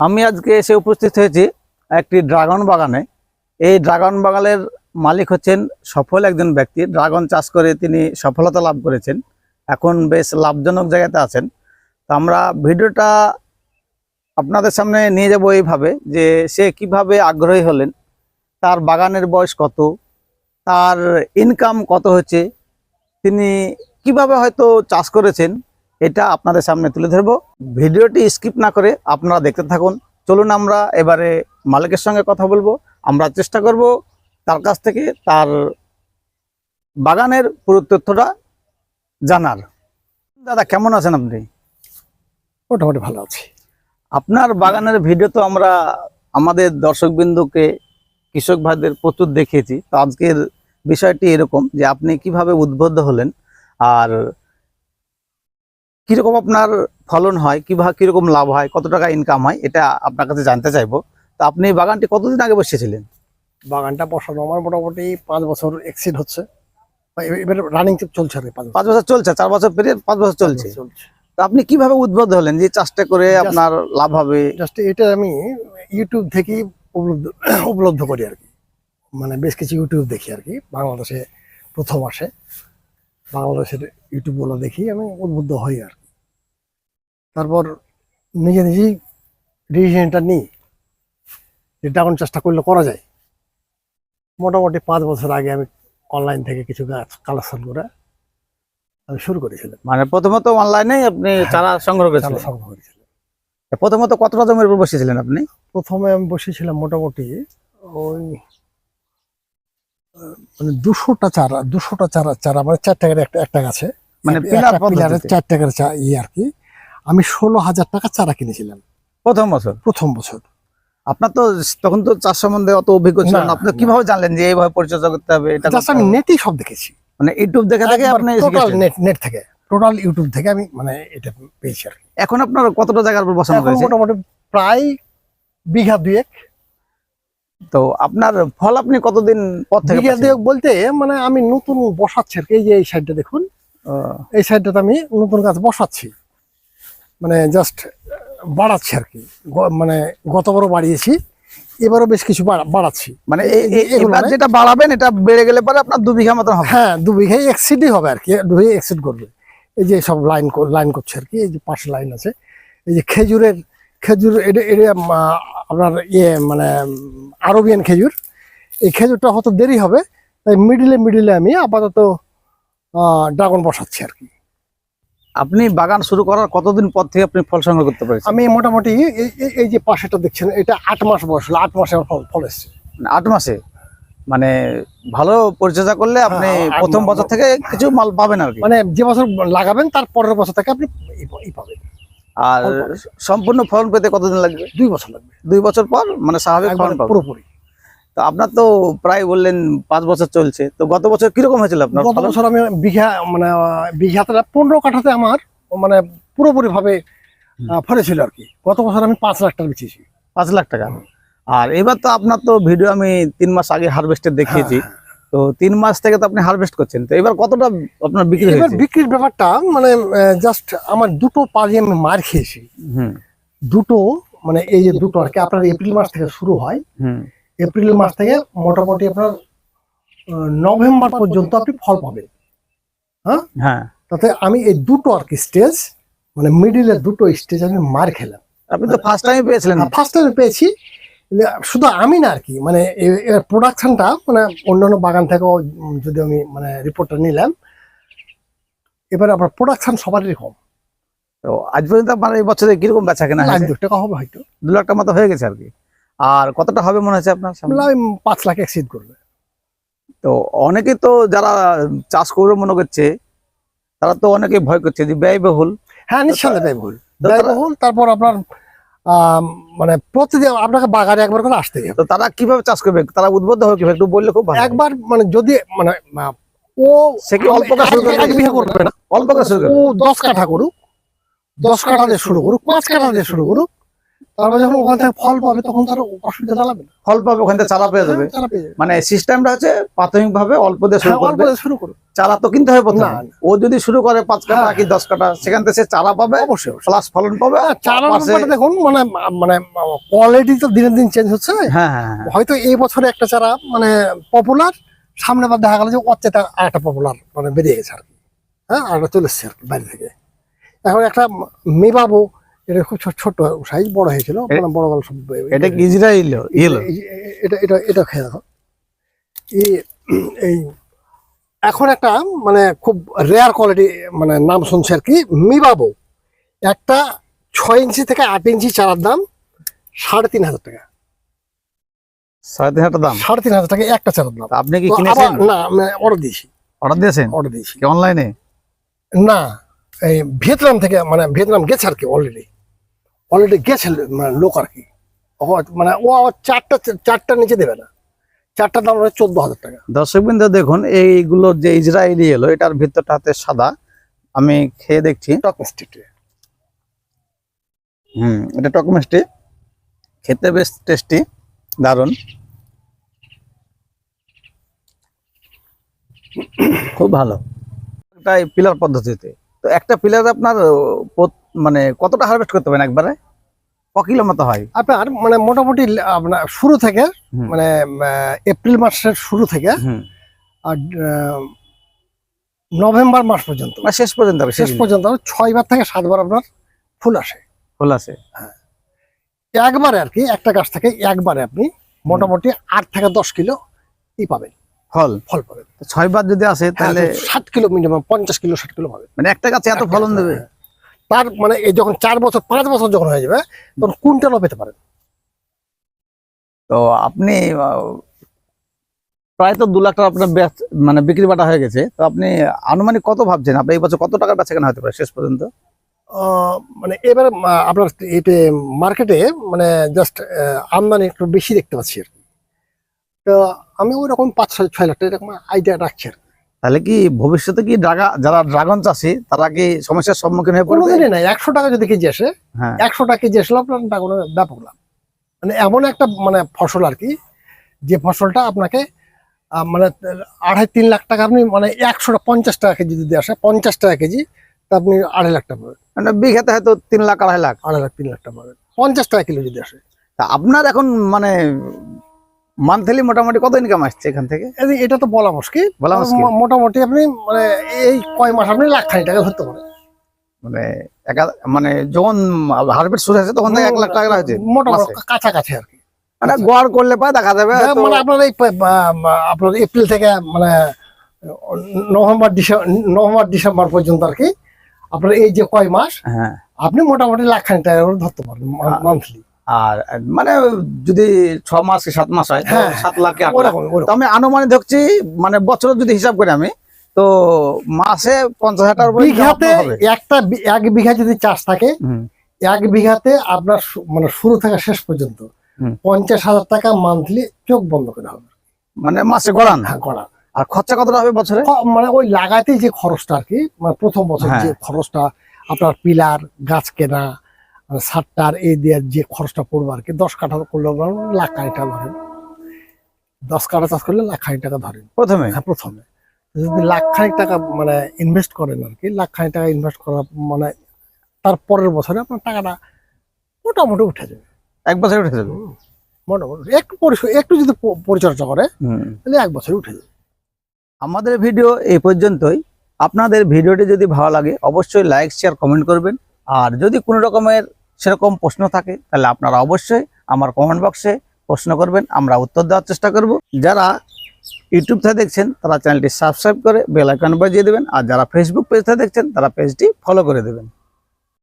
আমি আজকে এসে উপস্থিত হয়েছি একটি ড্রাগন বাগানে। এই ড্রাগন বাগানের মালিক হচ্ছেন সফল একজন ব্যক্তি। ড্রাগন চাষ করে তিনি সফলতা লাভ করেছেন। এখন বেশ লাভজনক জায়গাতে আছেন। তো আমরা ভিডিওটা আপনাদের সামনে নিয়ে যাব এইভাবে যে সে কীভাবে আগ্রহী হলেন, তার বাগানের বয়স কত, তার ইনকাম কত হচ্ছে, তিনি কীভাবে হয়তো চাষ করেছেন এটা আপনাদের সামনে তুলে ধরবো। ভিডিওটি স্কিপ না করে আপনারা দেখতে থাকুন। চলুন আমরা এবারে মালিকের সঙ্গে কথা বলব। আমরা চেষ্টা করব তার কাছ থেকে তার বাগানের পুরো তথ্যটা জানার। দাদা কেমন আছেন আপনি? মোটামুটি ভালো আছি। আপনার বাগানের ভিডিও তো আমরা আমাদের দর্শকবিন্দুকে কৃষক ভাইদের প্রচুর দেখিয়েছি। তো আজকের বিষয়টি এরকম যে আপনি কীভাবে উদ্বুদ্ধ হলেন আর কীরকম আপনার ফলন হয় কীভাবে কীরকম লাভ হয় কত টাকা ইনকাম হয় এটা আপনার কাছে জানতে চাইব। তো আপনি এই বাগানটি কতদিন আগে বসেছিলেন বাগানটা বসানো আমার মোটামুটি পাঁচ বছর এক্সিড হচ্ছে। এবার রানিং চলছে আর কি পাঁচ পাঁচ বছর চলছে চার বছর পেরিয়ে পাঁচ বছর চলছে। তো আপনি কীভাবে উদ্বুদ্ধ হলেন যে চাষটা করে আপনার লাভ হবে? জাস্ট এটা আমি ইউটিউব থেকেই উপলব্ধ উপলব্ধ করি আর কি। মানে বেশ কিছু ইউটিউব দেখি আর কি বাংলাদেশে প্রথম আসে। বাংলাদেশের ইউটিউবগুলো দেখি আমি উদ্বুদ্ধ হই আর তারপর নিজে নিজেই ডিসিশনটা নিই যে ড্রাগন চাষটা করলে করা যায়। মোটামুটি পাঁচ বছর আগে আমি অনলাইন থেকে কিছু গাছ কালেকশন করে আমি শুরু করেছিলাম। মানে প্রথমত অনলাইনে আপনি চারা সংগ্রহ করেছিলেন? সংগ্রহ করেছিলাম। প্রথমত কতটা জমির উপর বসেছিলেন আপনি? প্রথমে আমি বসেছিলাম মোটামুটি ওই মানে দুশোটা চারা দুশোটা চারা চারা মানে চার টাকার একটা একটা গাছে। মানে চার টাকার চা ইয়ে আর কি। আমি ষোলো হাজার টাকা চারা কিনেছিলাম। প্রথম বছর? প্রথম বছর। আপনার তো তখন তো চাষ সম্বন্ধে অত অভিজ্ঞ ছিল না, আপনি কীভাবে জানলেন যে এইভাবে পরিচর্যা করতে হবে? এটা আমি? নেটেই সব দেখেছি। মানে ইউটিউব দেখে আপনি টোটাল নেট নেট থেকে। টোটাল ইউটিউব থেকে আমি মানে এটা পেয়েছি আর এখন আপনার কতটা জায়গার উপর বসানো হয়েছে? মোটামুটি প্রায় বিঘা দুয়েক। তো আপনার ফল আপনি কতদিন পর থেকে বিঘা? দুয়েক বলতে মানে আমি নতুন বসাচ্ছি আর কি। এই যে এই সাইডটা দেখুন। এই সাইডটাতে আমি নতুন গাছ বসাচ্ছি। মানে জাস্ট বাড়াচ্ছি আর কি। মানে গতবারও বাড়িয়েছি এবারও বেশ কিছু বাড়া- বাড়াচ্ছি। মানে এবার যেটা বাড়াবেন এটা বেড়ে গেলে পরে আপনার দু বিঘা মতন হবে। হ্যাঁ দু বিঘাই এক্সিডই হবে আর কি দু বিঘা এক্সিড করবে। এই যে সব লাইন লাইন করছে আর কি এই যে পাশে লাইন আছে। এই যে খেজুরের খেজুর এটা এটা আপনার ইয়ে মানে আরবিয়ান খেজুর। এই খেজুরটা হয়তো দেরি হবে তাই মিডিলে মিডিলে আমি আপাতত ড্রাগন বসাচ্ছি আর কি। আপনি বাগান শুরু করার কতদিন পর থেকে আপনি ফল সংগ্রহ করতে পেরেছেন? আমি মোটামুটি এই- যে পাশেটা দেখছেন এটা আট মাস বয়স হলো আট মাসে ফল ফল এসছে। মানে আট মাসে? মানে ভালো পরিচর্যা করলে আপনি হ্যাঁ, প্রথম বছর থেকে কিছু মাল পাবেন আর কি। মানে যে বছর লাগাবেন তার পরের বছর থেকে আপনি পাবেন। আর সম্পূর্ণ ফলন পেতে কতদিন লাগবে? দুই বছর লাগবে। দুই বছর পর মানে স্বাভাবিক ফলন পাবেন। পুরোপুরি। তো আপনার তো প্রায় বললেন পাঁচ বছর চলছে। তো গত বছর কীরকম হয়েছিল আপনার গত বছর আমি বিঘা মানে বিঘাতে পনেরো কাঠাতে আমার মানে পুরোপুরি ভাবে ফলেছিল আর কি গত বছর আমি পাঁচ লাখ টাকা বেচেছি। পাঁচ লাখ টাকা। আর এবার তো আপনার তো ভিডিও আমি তিন মাস আগে হারভেস্টের দেখিয়েছি। তো তিন মাস থেকে তো আপনি হারভেস্ট করছেন। তো এবার কতটা আপনার বিক্রি এবার বিক্রির ব্যাপারটা মানে জাস্ট আমার দুটো পাজি আমি মার খেয়েছি। হুম। দুটো মানে এই যে দুটো আর কি আপনার এপ্রিল মাস থেকে শুরু হয়। হুম। এপ্রিল মাস থেকে মোটামুটি আপনার নভেম্বর পর্যন্ত আপনি ফল পাবেন। হ্যাঁ? হ্যাঁ। তাতে আমি এই দুটো আর কি স্টেজ মানে মিডিলের দুটো স্টেজ আমি মার খেলাম। আপনি তো ফার্স্ট টাইম পেয়েছিলেন। ফার্স্ট টাইম পেয়েছি। শুধু আমি না আর কি মানে এর প্রোডাকশনটা মানে অন্যান্য বাগান থেকেও যদি আমি মানে রিপোর্টটা নিলাম এবার আপনার প্রোডাকশন সবারই কম। তো আজ পর্যন্ত আপনার এই বছরে কীরকম বেচা কেনা দু টাকা হবে হয়তো। দু লাখ টাকা মতো হয়ে গেছে আর কি। আর কতটা হবে মনে হচ্ছে আপনার পাঁচ লাখ এক্সিড করবে। তো অনেকে তো যারা চাষ করবে মনে করছে তারা তো অনেকে ভয় করছে যে ব্যয়বহুল। হ্যাঁ নিঃসন্দেহে ব্যয়বহুল। ব্যয়বহুল তারপর আপনার মানে প্রতিদিন আপনাকে বাগানে একবার করে আসতেই হবে। তো তারা কীভাবে চাষ করবে? তারা উদ্বুদ্ধ হবে কীভাবে? একটু বললে খুব ভালো একবার মানে যদি মানে ও অল্প শুরু করবে? এক বিঘা করবে না। অল্প শুরু ও দশ কাঠা করুক দশ কাঠা দিয়ে শুরু করুক পাঁচ কাঠা দিয়ে শুরু করুক তারপর যখন ওখান থেকে ফল পাবে তখন তার অসুবিধা চালাবে না। ফল পাবে ওখান থেকে পেয়ে যাবে। মানে সিস্টেমটা হচ্ছে প্রাথমিক ভাবে অল্প দিয়ে শুরু হ্যাঁ, করবে। শুরু করো চারা তো কিনতে হবে প্রথমে। না, না। ও যদি শুরু করে পাঁচ কাটা হ্যাঁ, কি দশ কাটা সেখান থেকে সে চারা পাবে অবশ্যই অবশ্যই। প্লাস ফলন পাবে। হ্যাঁ, পাশে- ব্যাপারটা দেখুন মানে মানে কোয়ালিটি তো দিনের দিন চেঞ্জ হচ্ছে। হ্যাঁ হ্যাঁ হ্যাঁ হয়তো এই বছরে একটা চারা মানে পপুলার সামনে বার দেখা গেল যে অচেতা আর একটা পপুলার মানে বেরিয়ে গেছে আর কি। হ্যাঁ চলে এসছে আর কি বাইরে থেকে। এখন একটা মেবাবো এটা খুব ছোট ছোট সাইজ বড় হয়েছিল মানে বড় গেল সব এটা ইসরায়েল এটা এটা এটা খেয়ে দেখো। এই এখন একটা মানে খুব রেয়ার কোয়ালিটি মানে নাম শুনছে আর কি মিবাবো। একটা ছয় ইঞ্চি থেকে আট ইঞ্চি চারার দাম সাড়ে তিন হাজার টাকা। সাড়ে তিন হাজার দাম? সাড়ে তিন হাজার টাকা একটা চারার দাম। আপনি কি কিনেছেন? না অর্ডার দিয়েছি। অর্ডার দিয়েছেন? অর্ডার দিয়েছি। কি অনলাইনে না এই ভিয়েতনাম থেকে মানে ভিয়েতনাম গেছে আর কি অলরেডি অলরেডি গেছে মানে লোক আর কি। ও মানে ও চারটা চারটা নিচে দেবে না। চারটার দাম হচ্ছে চোদ্দ হাজার টাকা। দর্শক বিন্দু দেখুন এইগুলো যে ইসরায়েলি এলো এটার ভিতরটা হাতে সাদা। আমি খেয়ে দেখছি। টক হুম এটা টক মিষ্টি। খেতে বেশ টেস্টি দারুণ। খুব ভালো। এটাই পিলার পদ্ধতিতে। একটা পিলার আপনার মানে কতটা হারভেস্ট করতে পারেন একবারে? ক কিলো মতো হয়? আপনার মানে মোটামুটি আপনার শুরু থেকে মানে এপ্রিল মাসের শুরু থেকে আর নভেম্বর মাস পর্যন্ত। মানে শেষ পর্যন্ত শেষ পর্যন্ত ছয় বার থেকে সাতবার আপনার ফুল আসে। ফুল আসে। হ্যাঁ। একবারে আর কি একটা গাছ থেকে একবারে আপনি মোটামুটি আট থেকে দশ কিলো ই পাবেন। ফল। ফল পাবেন। তো ছয় বার যদি আসে তাহলে হ্যাঁ, ষাট কিলো মিনিমাম পঞ্চাশ কিলো ষাট কিলো পাবেন। মানে একটা গাছে এত ফলন দেবে? হ্যাঁ। তার মানে এই যখন চার বছর পাঁচ বছর যখন হয়ে যাবে তখন কুইন্টালও পেতে পারেন। তো আপনি প্রায় তো দু লাখ টাকা আপনার মানে বিক্রি বাটা হয়ে গেছে। তো আপনি আনুমানিক কত ভাবছেন? আপনি এই বছর কত টাকার বেচা কেনা হতে পারে শেষ পর্যন্ত? মানে এবার আপনার এতে মার্কেটে মানে জাস্ট আমদানি একটু বেশি দেখতে পাচ্ছি আর তো আমি ওই রকম পাঁচ ছয় ছয় লাখ টাকা এরকম আইডিয়া রাখছি আর তাহলে কি ভবিষ্যতে কি যারা ড্রাগন চাষি তারা কি সমস্যার সম্মুখীন হয়ে পড়বে? নাই। একশো টাকা যদি কেজি আসে হ্যাঁ। একশো টাকা কেজি আসলে আপনার ড্রাগনের ব্যাপক লাভ। মানে এমন একটা মানে ফসল আর কি যে ফসলটা আপনাকে মানে আড়াই তিন লাখ টাকা আপনি মানে একশো পঞ্চাশ টাকা কেজি যদি আসে পঞ্চাশ টাকা কেজি তা আপনি আড়াই লাখ টাকা পাবেন। মানে বিঘাতে হয়তো তিন লাখ আড়াই লাখ। আড়াই লাখ তিন লাখ টাকা পাবেন। পঞ্চাশ টাকা কিলো যদি আসে। তা আপনার এখন মানে মান্থলি মোটামুটি কত ইনকাম আসছে এখান থেকে? এটা তো বলা মুশকিল। বলা মুশকিল। মোটামুটি আপনি মানে এই কয় মাস আপনি লাখ খানি টাকা ধরতে পারেন। মানে একা- মানে যখন হারভেস্ট শুরু হয়েছে তখন থেকে এক লাখ টাকা হয়েছে মোটামুটি। কাছাকাছি আর কি। মানে গড় করলে পায় দেখা যাবে হ্যাঁ, মানে আপনার এই আপনার এপ্রিল থেকে মানে নভেম্বর ডিসেম্বর নভেম্বর ডিসেম্বর পর্যন্ত আর কি আপনার এই যে কয় মাস হ্যাঁ। আপনি মোটামুটি লাখ খানি টাকা ধরতে পারেন মান্থলি আর মানে যদি ছ মাস কি সাত মাস হয় হ্যাঁ, সাত লাখ তো আমি আনুমানিক ধরছি মানে বছর যদি হিসাব করি আমি তো মাসে পঞ্চাশ হাজার বিঘাতে একটা এক বিঘা যদি চাষ থাকে এক বিঘাতে আপনার মানে শুরু থেকে শেষ পর্যন্ত পঞ্চাশ হাজার টাকা মান্থলি চোখ বন্ধ করে হবে। মানে মাসে গড়ান? হ্যাঁ করা আর খরচা কতটা হবে বছরে? মানে ওই লাগাতে যে খরচটা আর কি মানে প্রথম বছর হ্যাঁ। যে খরচটা আপনার পিলার গাছ কেনা মানে সারটার এই দিয়ে যে খরচটা পড়বে আর কি দশ কাঠা করলে লাখ খানি টাকা ধরেন। দশ কাঠা চাষ করলে লাখ খানি টাকা ধরেন। প্রথমে? হ্যাঁ প্রথমে। যদি লাখ খানিক টাকা মানে ইনভেস্ট করেন আর কি লাখ খানিক টাকা ইনভেস্ট করা মানে তার পরের বছরে আপনার টাকাটা মোটামুটি উঠে যাবে। এক বছরে উঠে যাবে? মোটামুটি একটু একটু যদি পরিচর্যা করে। তাহলে এক বছরে উঠে যাবে। আমাদের ভিডিও এই পর্যন্তই। আপনাদের ভিডিওটি যদি ভালো লাগে অবশ্যই লাইক শেয়ার কমেন্ট করবেন। আর যদি কোনো রকমের সেরকম প্রশ্ন থাকে, তাহলে আপনারা অবশ্যই আমার কমেন্ট বক্সে প্রশ্ন করবেন, আমরা উত্তর দেওয়ার চেষ্টা করব। যারা ইউটিউব থেকে দেখছেন, তারা চ্যানেলটি সাবস্ক্রাইব করে বেল আইকন বাজিয়ে দেবেন, আর যারা ফেসবুক পেজ থেকে দেখছেন, তারা পেজটি ফলো করে দেবেন।